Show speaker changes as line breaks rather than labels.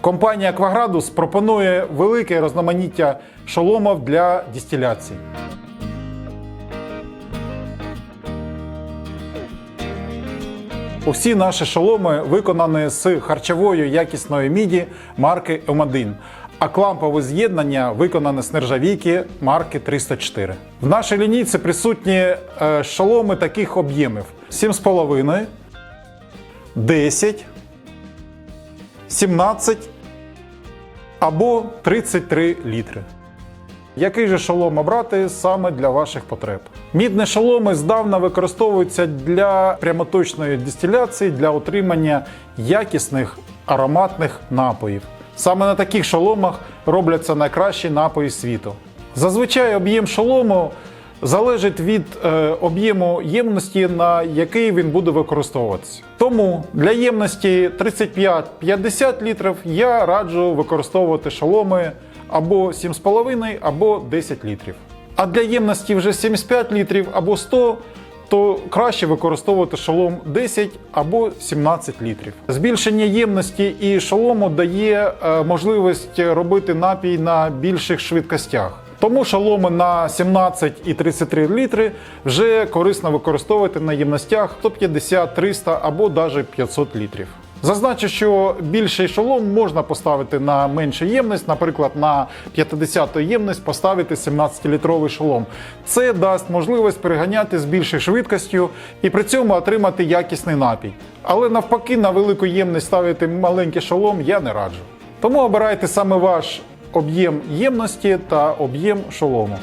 Компанія Акваградус пропонує велике різноманіття шоломів для дистиляції. Усі наші шоломи виконані з харчової якісної міді марки М1, а клампове з'єднання виконане з нержавійки марки 304. В нашій лінійці присутні е, шоломи таких об'ємів: 7,5, 10, 17 або 33 літри. Який же шолом обрати саме для ваших потреб? Мідні шоломи здавна використовуються для прямоточної дистиляції для отримання якісних ароматних напоїв. Саме на таких шоломах робляться найкращі напої світу. Зазвичай об'єм шолому залежить від е, об'єму ємності, на який він буде використовуватися. Тому для ємності 35-50 літрів я раджу використовувати шоломи або 7,5, або 10 літрів. А для ємності вже 75 літрів або 100, то краще використовувати шолом 10 або 17 літрів. Збільшення ємності і шолому дає е, можливість робити напій на більших швидкостях. Тому шоломи на 17 і 33 літри вже корисно використовувати на ємностях 150, 300 або навіть 500 літрів. Зазначу, що більший шолом можна поставити на меншу ємність, наприклад, на 50-ту ємність поставити 17-літровий шолом. Це дасть можливість переганяти з більшою швидкістю і при цьому отримати якісний напій. Але навпаки, на велику ємність ставити маленький шолом я не раджу. Тому обирайте саме ваш об'єм ємності та об'єм шолому.